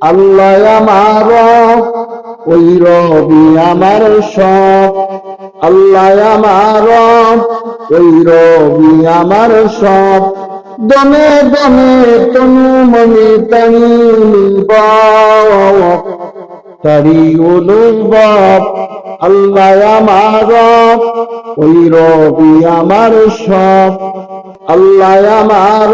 আল্লাহ আমার ওই রবি আমার সব। আল্লাহ আমার ওই রবি আমার সব। দমে দমে তনু মনে তানি তারি অনুভব আল্লাহ আমার ওই রবি আমার সব। আল্লাহ আমার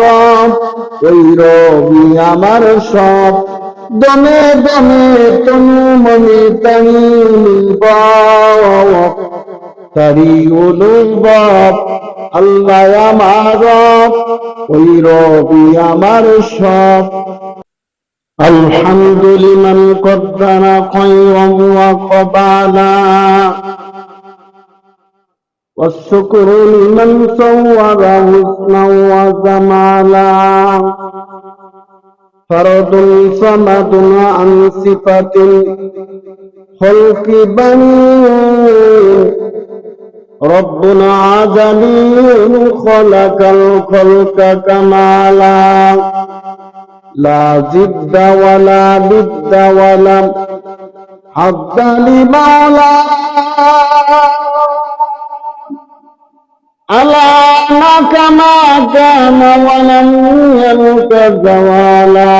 ওই রবি আমার সব। দমে দমে তনু মনে তানি বাপ তারি অনুভব আল্লাহ আমার রব, ওই রবি আমার সব الحمد لمن قدر خيرا وقبالا والشكر لمن صور حسنا وجمالا فرد صمد عن صفة خلق بني ربنا عزلي خلق الخلق كمالا لا جد ولا بد ولا حد لمولا ألا كما كان ولم يلك زوالا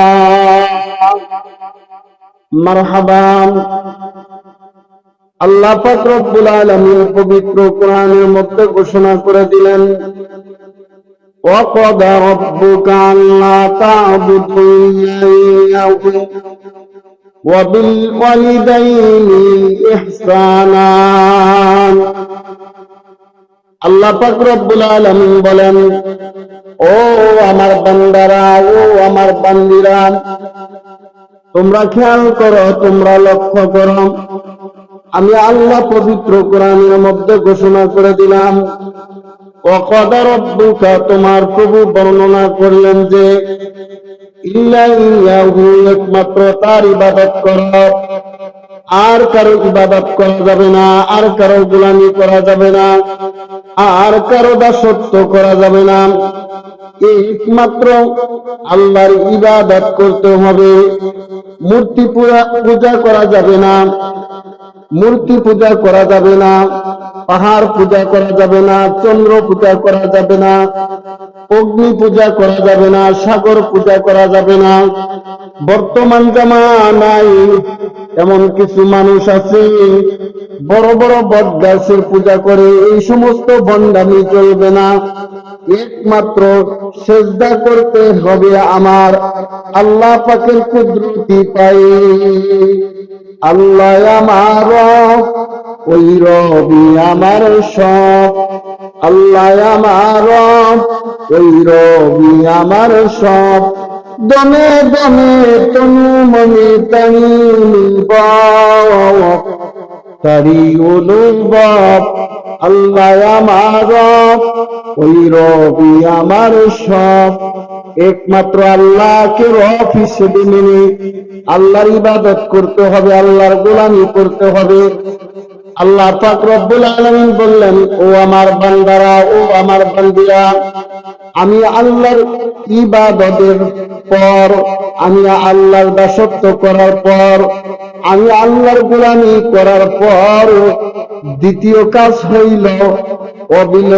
مرحبا আল্লাহ পাক রব্বুল আলামিন পবিত্র কোরআনের মধ্যে ঘোষণা করে দিলেন وقضى ربك ألا تعبدوا إلا إياه وبالوالدين إحسانا আল্লাহ পাক রব্বুল আলামিন বলেন, ও আমার বান্দারা, ও আমার বান্দিরা, তোমরা খেয়াল করো, তোমরা লক্ষ্য করো। আমি আল্লাহ পবিত্র কোরআনের মধ্যে ঘোষণা করে দিলাম অকদা রব্বুকা তোমার প্রভু বর্ণনা করলেন যে একমাত্র তার ইবাদত কর। আর কারও ইবাদত করা যাবে না, আর কারও গোলামি করা যাবে না। আর কারও দাসত্ব করা যাবে না। একমাত্র আল্লাহর ইবাদত করতে হবে। মূর্তি পূজা করা যাবে না। মূর্তি পূজা করা যাবে না। পাহাড় পূজা করা যাবে না। চন্দ্র পূজা করা যাবে না। অগ্নি পূজা করা যাবে না। সাগর পূজা করা যাবে না। বর্তমান জামা নাই এমন কিছু মানুষ আছে বড় বড় বট গাছের পূজা করে এই সমস্ত বন্ডামি চলবে না। একমাত্র সেজদা করতে হবে আমার আল্লাহ পাকের কুদরতি পাই আল্লাহ আমার ওই রবি আমার সব। আল্লাহ আমার ওই রবি আমার সব। দমে দমে তনু মনে তানি বাপ আল্লাহ আমার রব, ওই রবি আমার সব। একমাত্র আল্লাহকে হিসেবে মেনে আল্লাহর ইবাদত করতে হবে আল্লাহর গোলামি করতে হবে। আল্লাহ পাক রব্বুল আলামিন বললেন ও আমার বান্দারা ও আমার বান্দিরা আমি আল্লাহর ইবাদতের পর, আমি আল্লাহর দাসত্ব করার পর, আমি আল্লাহর গোলামি করার পর দ্বিতীয় কাজ হইল অবিল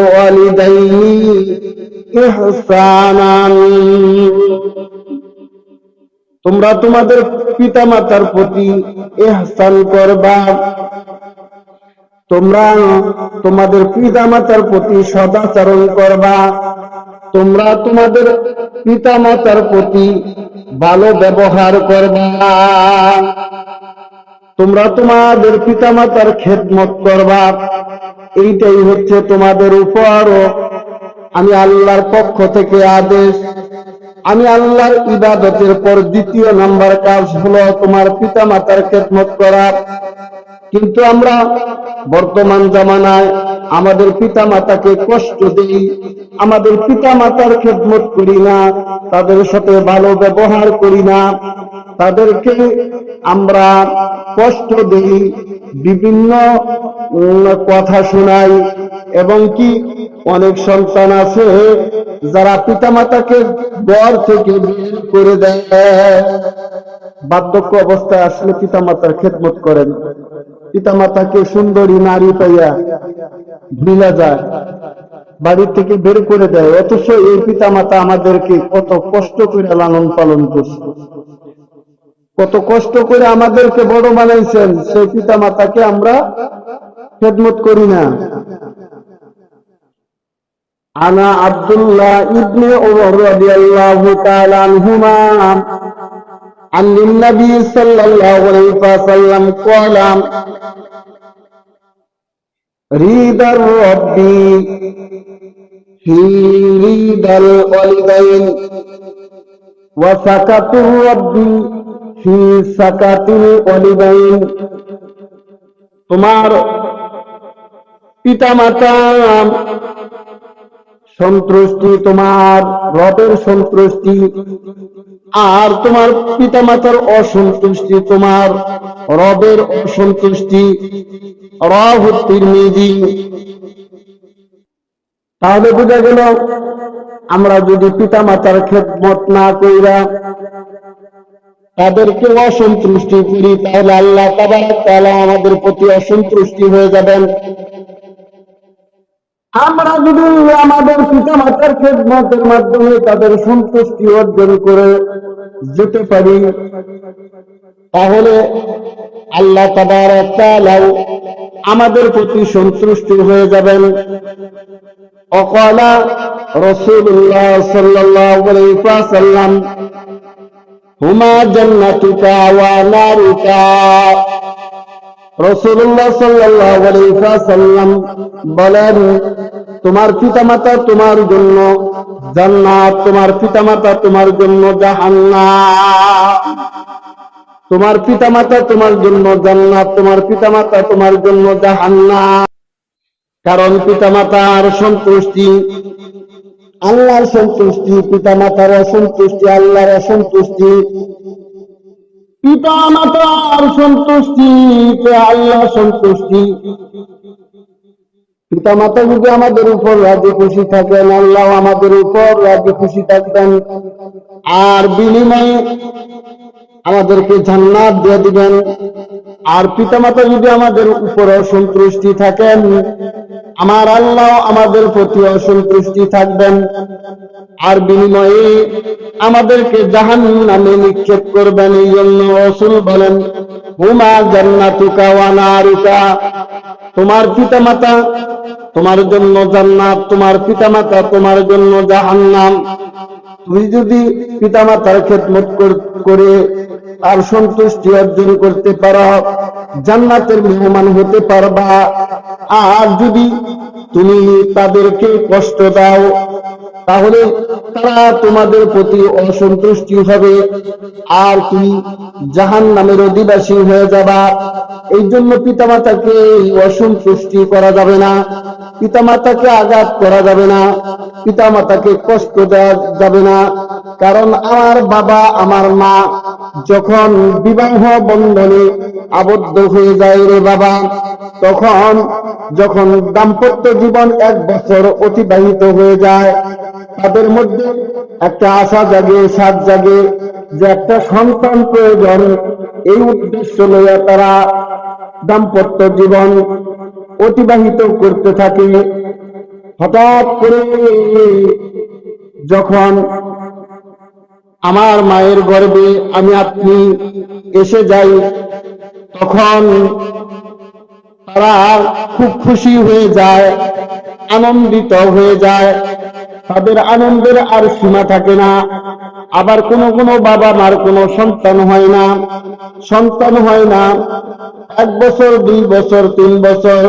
তোমরা তোমাদের পিতা মাতার প্রতি এহসান করবা। তোমরা তোমাদের পিতা মাতার প্রতি সদাচরণ করবা। তোমরা তোমাদের পিতা মাতার প্রতি ভালো ব্যবহার করবা। তোমরা তোমাদের পিতা মাতার খেদমত করবা। এইটাই হচ্ছে তোমাদের উপর আমি আল্লাহর পক্ষ থেকে আদেশ, আমি আল্লাহর ইবাদতের পর দ্বিতীয় নাম্বার কাজ হলো তোমার পিতা মাতার খেদমত করা। কিন্তু আমরা বর্তমান জামানায় আমাদের পিতা মাতাকে কষ্ট দিই, আমাদের পিতা মাতার খেদমত করি না, তাদের সাথে ভালো ব্যবহার করি না, তাদেরকে আমরা কষ্ট দিই, বিভিন্ন কথা শোনাই, এবং কি অনেক সন্তান আছে যারা পিতা মাতাকে ঘর থেকে বের করে দেয়। বার্ধক্য অবস্থায় আসলে পিতামাতার খেদমত করেন। পিতামাতাকে সুন্দরী নারী পাইয়া ভিলা যায় বাড়ি থেকে বের করে দেয় অথচ এই পিতামাতা আমাদেরকে কত কষ্ট করে লালন পালন করছে কত কষ্ট করে আমাদেরকে বড় বানাইছেন সেই পিতামাতাকে আমরা খেদমত করি না আনা আব্দুল্লাহ ইবনে ওমর রাদিয়াল্লাহু তাআলা আনহুমা عن النبي صلى الله عليه وسلم قال রিদার রব্বি তোমার পিতামাতা, সন্তুষ্টি, তোমার রবের সন্তুষ্টি, আর তোমার পিতামাতার অসন্তুষ্টি, তোমার রবের অসন্তুষ্টি। তাহলে বোঝা গেল, আমরা যদি পিতামাতার খেদমত না কইরা তাদেরকে অসন্তুষ্টি করি, তাহলে আল্লাহ তাআলা আমাদের প্রতি অসন্তুষ্টি হয়ে যাবেন। আমরা যদি আমাদের পিতা মাতার খেদমতের মাধ্যমে তাদের সন্তুষ্টি অর্জন করে যেতে পারি, তাহলে আল্লাহ তাআলাও আমাদের প্রতি সন্তুষ্ট হয়ে যাবেন। অকলা রসুল্লাহ ওয়াসাল্লাম, হুমা জান্নাতুকা ওয়া নারুকা। রসুল্লাহ সাল্লাম বলেন, তোমার পিতামাতা তোমার জন্য জান্নাত, তোমার পিতামাতা তোমার জন্য জাহান্নাত তোমার পিতামাতা তোমার জন্য জান্নাত, তোমার পিতামাতা তোমার জন্য জাহান্নাত কারণ পিতামাতার সন্তুষ্টি আল্লাহর সন্তুষ্টি, পিতামাতার অসন্তুষ্টি আল্লাহর অসন্তুষ্টি। পিতা মাতার সন্তুষ্টি আল্লাহ সন্তুষ্টি? পিতা মাতা যদি আমাদের উপর রাজি খুশি থাকেন, আল্লাহ আমাদের উপর রাজি খুশি থাকবেন। আর বিনিময়ে আমাদেরকে জান্নাত দিয়ে দিবেন। আর পিতামাতা যদি আমাদের উপর অসন্তুষ্টি থাকেন, আমার আল্লাহ আমাদের প্রতি অসন্তুষ্টি থাকবেন। আর বিনিময়ে আমাদেরকে জাহান নামে নিক্ষেপ করবেন এই জন্য রসুল বলেন, হুমা জান্নাতুকা ওয়া নারুকা? তোমার পিতামাতা তোমার জন্য জান্নাত, তোমার পিতামাতা তোমার জন্য জাহান্নাম। তুমি যদি পিতামাতার খেদমত করে তার সন্তুষ্টি অর্জন করতে পারো, জান্নাতের মেহমান হতে পারবা। আর যদি তুমি তাদেরকে কষ্ট দাও, তাহলে তারা তোমাদের প্রতি অসন্তুষ্টি হবে। আর তুমি জাহান নামের অধিবাসী হয়ে যাবা। এই জন্য পিতামাতাকে অসন্তুষ্টি করা যাবে না। পিতামাতাকে আঘাত করা যাবে না, পিতামাতাকে কষ্ট দেওয়া যাবে না। কারণ আমার বাবা, আমার মা যখন বিবাহ বন্ধনে আবদ্ধ হয়ে যায় রে বাবা, তখন যখন দাম্পত্য জীবন এক বছর অতিবাহিত হয়ে যায়, তাদের মধ্যে একটা আশা জাগে সাত জাগে যে একটা সন্তান প্রয়োজন। এই উদ্দেশ্য লইয়া তারা দাম্পত্য জীবন অতিবাহিত করতে থাকে। হঠাৎ করে যখন আমার মায়ের গর্বে আমি আপনি এসে যাই, তখন তারা খুব খুশি হয়ে যায়, আনন্দিত হয়ে যায়। তাদের আনন্দের আর সীমা থাকে না। আবার কোনো কোনো বাবা মার কোনো সন্তান হয় না। সন্তান হয় না। এক বছর, দুই বছর, তিন বছর,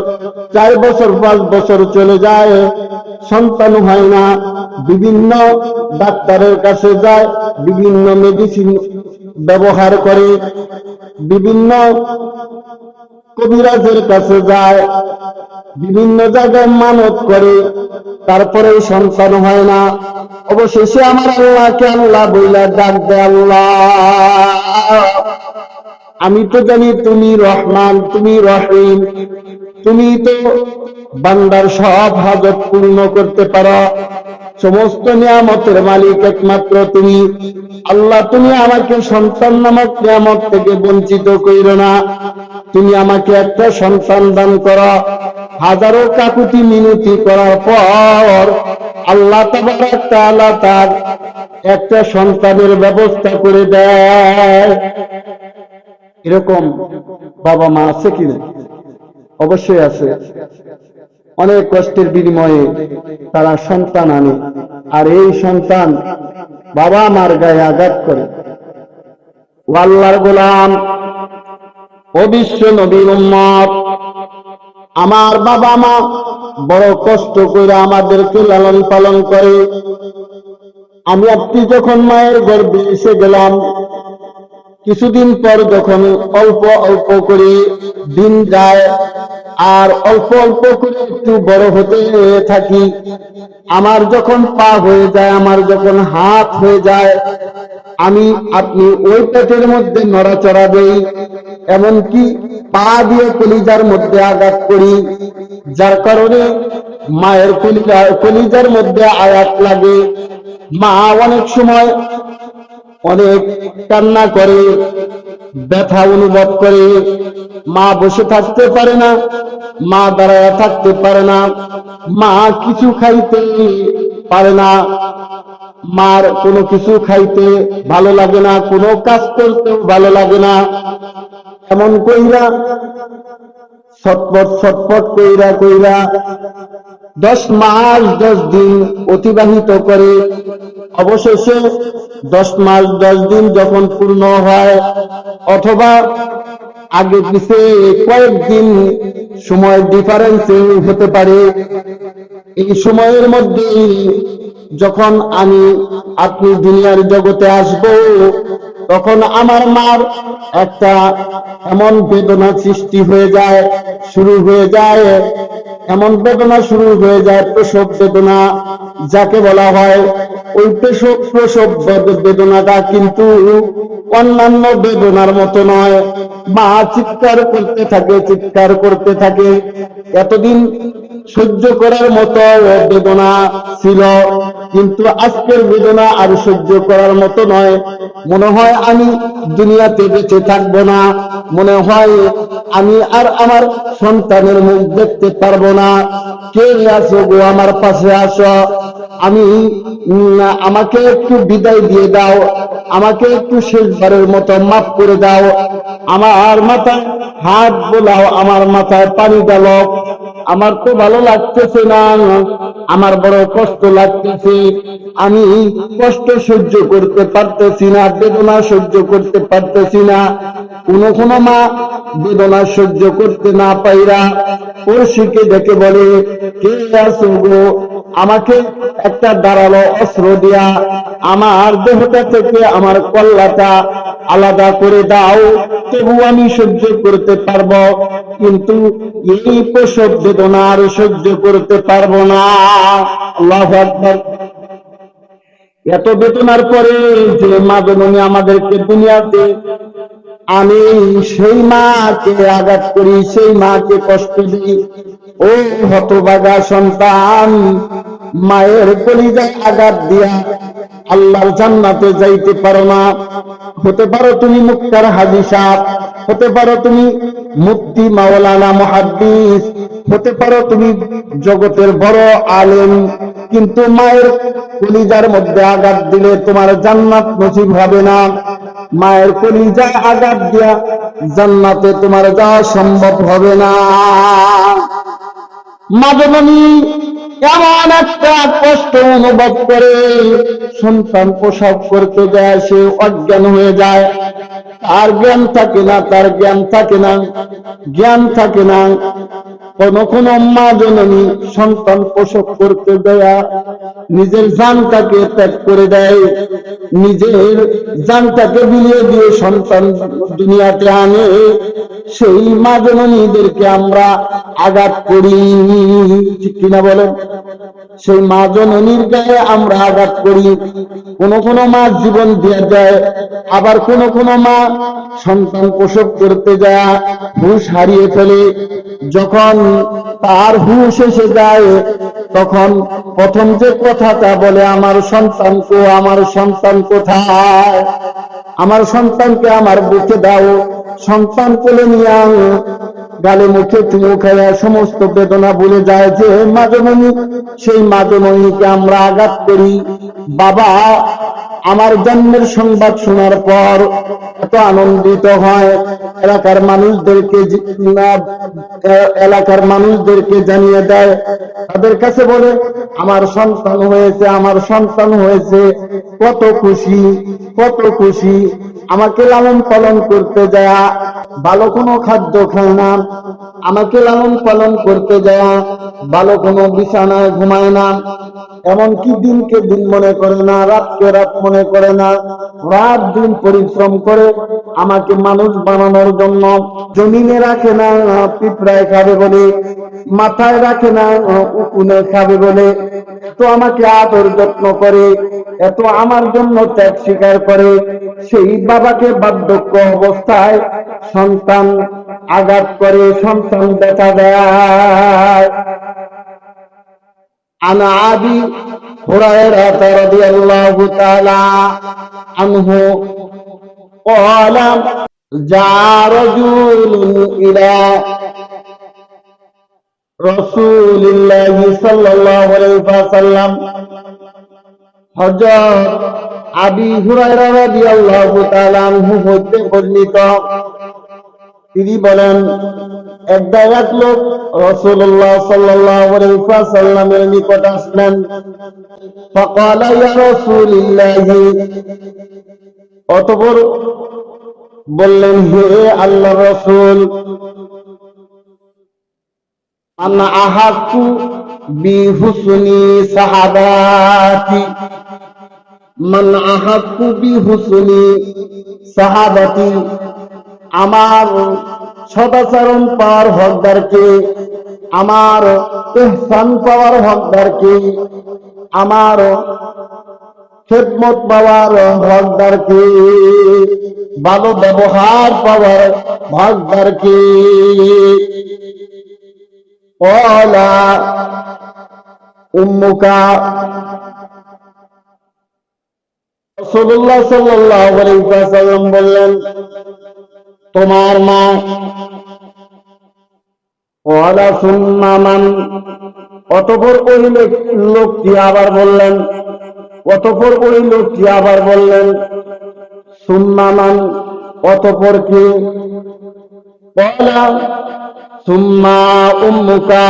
চার বছর, পাঁচ বছর চলে যায়, সন্তান হয় না। বিভিন্ন ডাক্তারের কাছে যায়, বিভিন্ন মেডিসিন ব্যবহার করে, বিভিন্ন কবিরাজের কাছে যায়, বিভিন্ন জায়গায় মানত করে তারপরে সন্তান হয় না। অবশেষে আমার আল্লাহকে আল্লাহ বইলা ডাক দে আল্লাহ, আমি তো জানি তুমি রহমান, তুমি রহিম। তুমি তো বান্দার সব হাজত পূর্ণ করতে পারো। সমস্ত নিয়ামতের মালিক একমাত্র তুমি। আল্লাহ, তুমি আমাকে সন্তান নামক নিয়ামত থেকে বঞ্চিত কইর না। তুমি আমাকে একটা সন্তান দান করো। হাজারো কাকুতি মিনতি করার পর আল্লাহ তার একটা সন্তানের ব্যবস্থা করে দেয়। এরকম বাবা মা আছে কিনা অবশ্যই আছে। অনেক কষ্টের বিনিময়ে তারা সন্তান আনে। আর এই সন্তান বাবা মার গায়ে আঘাত করে। আল্লাহর গোলাম ও বিশ্ব নবীর উম্মত। আমার বাবা মা বড় কষ্ট করে আমাদেরকে লালন পালন করে। আমি আপনি যখন মায়ের গর্ভে এসে গেলাম, কিছুদিন পর যখন অল্প অল্প করে দিন যায় আর অল্প অল্প করে একটু বড় হতে থাকি, আমার যখন পা হয়ে যায়, আমার যখন হাত হয়ে যায়, আমি আপনি ওই পেটের মধ্যে নড়াচড়া দেই। এমনকি পা দিয়ে কলিজার মধ্যে আঘাত করি, যার কারণে মায়ের কলিজা, কলিজার মধ্যে আঘাত লাগে। মা অনেক সময় অনেক কান্না করে, ব্যথা অনুভব করে। মা বসে থাকতে পারে না, মা দাঁড়ায় থাকতে পারে না, মা কিছু খাইতে পারে না। মার কোনো কিছু খাইতে ভালো লাগে না, কোনো কাজ করতেও ভালো লাগে না। এমন কইরা, ছটপট ছটপট কইরা কইরা দশ মাস, দশ দিন অতিবাহিত করে। অবশেষে দশ মাস, দশ দিন যখন পূর্ণ হয়, অথবা আগে পিছে কয়েকদিন সময় ডিফারেন্স হতে পারে। এই সময়ের মধ্যে যখন আমি আপনি দুনিয়ার জগতে আসব তখন আমার মার একটা এমন বেদনা সৃষ্টি হয়ে যায়, শুরু হয়ে যায়। এমন বেদনা শুরু হয়ে যায়, প্রসব বেদনা, যাকে বলা হয় ওই প্রসব প্রসব বেদনাটা কিন্তু অন্যান্য বেদনার মতো নয়। মা চিৎকার করতে থাকে, চিৎকার করতে থাকে। এতদিন সহ্য করার মতো বেদনা ছিল। কিন্তু আজকের বেদনা আর সহ্য করার মতো নয়। মনে হয় আমি দুনিয়াতে বেঁচে থাকব না। মনে হয় আমি আর আমার সন্তানের মুখ দেখতে পারব না। কে আসো গো আমার পাশে আসো। আমি আমাকে একটু বিদায় দিয়ে দাও। আমাকে একটু শেষবারের মতো মাফ করে দাও। আমার মাথায় হাত বোলাও, আমার মাথায় পানি ডালো আমার তো ভালো লাগতেছে না, আমার বড় কষ্ট লাগতেছে। আমি কষ্ট সহ্য করতে পারতেছি না, বেদনা সহ্য করতে পারতেছি না। কোন কোন মা বেদনা সহ্য করতে না পাইরা পড়শিকে ডেকে বলে, কে আসো আমাকে একটা দাঁড়াল অস্ত্র দিয়া আমার দেহটা থেকে আমার কল্লাটা আলাদা করে দাও। তবু আমি সহ্য করতে পারব, কিন্তু এই প্রসব বেদনা আর সহ্য করতে পারব না। এত বেদনার পরে যে মা জননী আমাদেরকে দুনিয়াতে আমি সেই মাকে আঘাত করি, সেই মাকে কষ্ট দিই। ও হতবাগা সন্তান মায়ের কলিজায় আঘাত দিয়া আল্লাহর জান্নাতে যাইতে পারো না। হতে পারো তুমি মুক্তার হাজি হতে পারো তুমি মুক্তি মাওলানা মহাদ্দিস, হতে পারো তুমি জগতের বড় আলেম, কিন্তু মায়ের কলিজার মধ্যে আঘাত দিলে তোমার জান্নাত নসিব হবে না। মায়ের কলিজায় আঘাত দিয়া জান্নাতে তোমার যাওয়া সম্ভব হবে না। মাধবনী এমন একটা কষ্ট অনুভব করে সন্তান প্রসব করতে যায়, সে অজ্ঞান হয়ে যায়। আর জ্ঞান থাকে না, তার জ্ঞান থাকে না, জ্ঞান থাকে না। কোন কোন মা জননী সন্তান প্রসব করতে দেয়া, নিজের জানটাকে ত্যাগ করে দেয়, নিজের জানটাকে বিলিয়ে দিয়ে সন্তান দুনিয়াতে আনে, সেই মা জননীদেরকে আমরা আঘাত করি। ঠিক কিনা বলেন? সেই মা জননীর গায়ে আমরা আঘাত করি। কোন কোন মা জীবন দিয়ে দেয়, আবার কোন কোন মা সন্তান প্রসব করতে যায় হুশ হারিয়ে ফেলে। যখন তার হুশ এসে যায়, তখন প্রথম যে কথাটা বলে, আমার সন্তান কো, আমার সন্তান কোথায় আমার সন্তানকে আমার বুকে দাও, সন্তান কোলে নিয়ে আন। গালে মুখে চুমু খাইয়া সমস্ত বেদনা ভুলে যায় যে মাঝমণি সেই মাঝমণিকে আমরা আঘাত করি বাবা আমার জন্মের সংবাদ শোনার পর এত আনন্দিত হয়। এলাকার মানুষদেরকে এলাকার মানুষদেরকে জানিয়ে দেয়। তাদের কাছে বলে, আমার সন্তান হয়েছে, আমার সন্তান হয়েছে। কত খুশি কত খুশি। আমাকে লালন পালন করতে যায়, ভালো কোনো খাদ্য খায় না। আমাকে লালন পালন করতে যায়, ভালো কোনো বিছানায় ঘুমায় না। এমনকি দিনকে দিন মনে করে না, রাতকে রাত মনে করে না। রাত দিন পরিশ্রম করে আমাকে মানুষ বানানোর জন্য জমিনে রাখে না, পিঁপড়ায় খাবে বলে, মাথায় রাখে না, উকুনে খাবে বলে। তো আমাকে আদর যত্ন করে, এত আমার জন্য ত্যাগ স্বীকার করে। সেই বাবাকে বার্ধক্য অবস্থায় সন্তান আঘাত করে সন্তান দেখা দেয় عن ابي هريره رضي الله تعالى عنه قال جاء رجل الى رسول الله صلى الله عليه وسلم হযরত আবি হুরায়রা রাদিয়াল্লাহু তাআলা আনহু বর্ণিত। তিনি বলেন, এক এক লোক রাসূলুল্লাহ সাল্লাল্লাহু আলাইহি ওয়াসাল্লামের নিকট আসলেন। ফাকালা অতঃপর বললেন, হে আল্লাহর রাসূল আনা আহাকু বিহুসনি সাহাবাতি। মান আহাকু বিহুসনি সাহাবাতি, আমার সদাচরণ পাওয়ার হকদারকে, আমার এহসান পাওয়ার হকদারকে, আমার খেদমত পাওয়ার হকদারকে, ভালো ব্যবহার পাওয়ার হকদারকে। ওলা উম্মুকা আলাইহি ওয়াসাল্লাম বললেন, তোমার মা অতপর ওই লোকটি আবার বললেন, অতপর ওই লোকটি আবার বললেন সুন্নামান অতপর কি? ওয়ালা সুম্মা উম্মুকা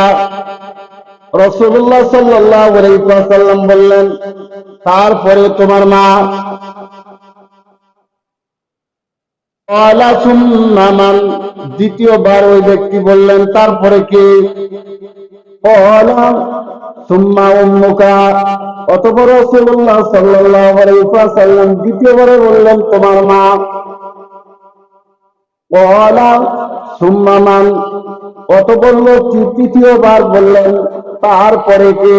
রসুল্লাহ ওয়াসাল্লাম বললেন তারপরে তোমার মা দ্বিতীয়বার ওই ব্যক্তি বললেন, তারপরে কি? দ্বিতীয়বারে বললেন, তোমার মা। কলা সুম্মা মান, অতপর তৃতীয়বার বললেন, তারপরে কি?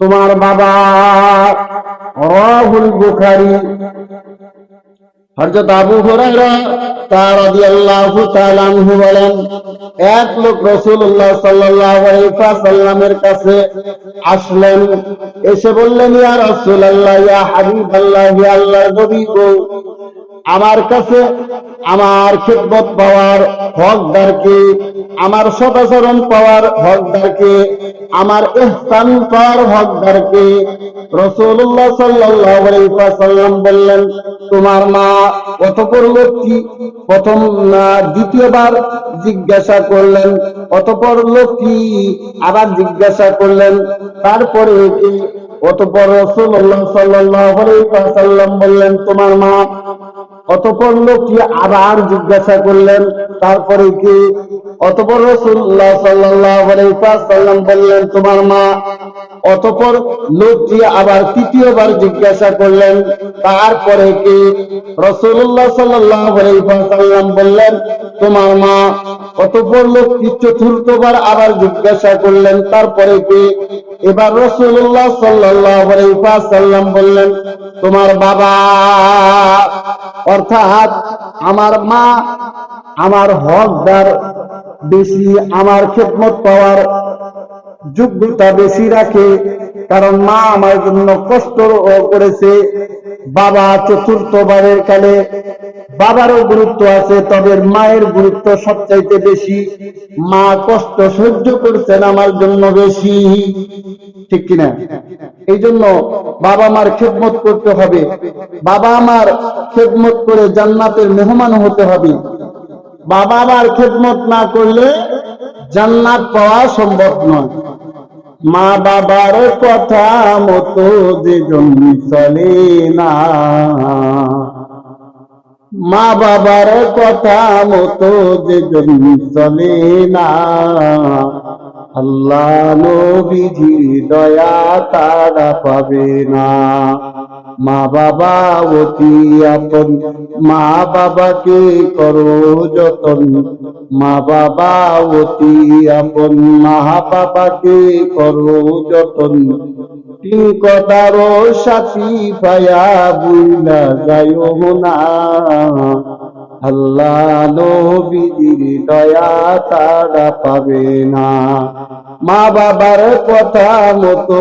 তোমার বাবা। রাহুল বুখারী। হযরত আবু হুরায়রা তার রাদিয়াল্লাহু তাআলা আনহু বলেন, এক লোক রাসূলুল্লাহ সাল্লাল্লাহু আলাইহি ওয়াসাল্লামের কাছে আসলেন। এসে বললেন, ইয়া রাসূলুল্লাহ, ইয়া হাবিবাল্লাহ, ইয়া আল্লাহর নবী গো। আমার কাছে আমার খেদমত পাওয়ার হকদারকে, আমার সদাচরণ পাওয়ার হকদারকে, আমার ইহসান পাওয়ার হকদারকে রসুল্লাহ সাল্লাল্লাহু আলাইহি বললেন, তোমার মা অতপর লোকটি প্রথম দ্বিতীয়বার জিজ্ঞাসা করলেন, অতপর লোকটি আবার জিজ্ঞাসা করলেন, তারপরে কি? অতপর রসুল্লাহ ওয়াসাল্লাম বললেন, তোমার মা অতপর লোকটি আবার জিজ্ঞাসা করলেন, তারপরে কি? অতপর রসুল্লাহ সাল্লাম বললেন, তোমার মা। অতপর লোকটি আবার তৃতীয়বার জিজ্ঞাসা করলেন, তারপরে কি? রসুল্লাহ সাল্লাম বললেন, তোমার মা। অতপর লোকটি চতুর্থবার আবার জিজ্ঞাসা করলেন, তারপরে কি? এবার রসুল্লাহ সাল্লাম বললেন, তোমার বাবা, অর্থাৎ আমার মা, আমার হকদার বেশি, আমার খেদমত পাওয়ার যোগ্যতা বেশি রাখে, কারণ মা আমার জন্য কষ্ট করেছে। বাবা চতুর্থবারের কালে বাবারও গুরুত্ব আছে, তবে মায়ের গুরুত্ব সবচাইতে বেশি। মা কষ্ট সহ্য করছেন আমার জন্য বেশি। ঠিক কিনা? এই জন্য বাবা মার খেদমত করতে হবে। বাবা আমার খেদমত করে জান্নাতের মেহমান হতে হবে। বাবা মার খেদমত না করলে জান্নাত পাওয়া সম্ভব নয়। মা বাবার কথা মতো যে জমি চলে না। মা বাবার কথা মতো যে জমি চলে না। আল্লাহ নবীজি দয়া তারা পাবে না। মা বাবা অতি আপন, মা বাবাকে করো যতন। মা বাবা অতি আপন, মা বাবাকে করো যতন। টিঙ্কদার সাথী পায়া বুইলা যায় না। আল্লাহ দয়া তারা পাবে না। মা বাবার কথা মতো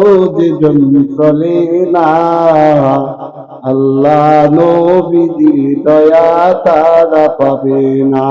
জন চলে না। আল্লাহ নবীজির দয়া তারা পাবে না।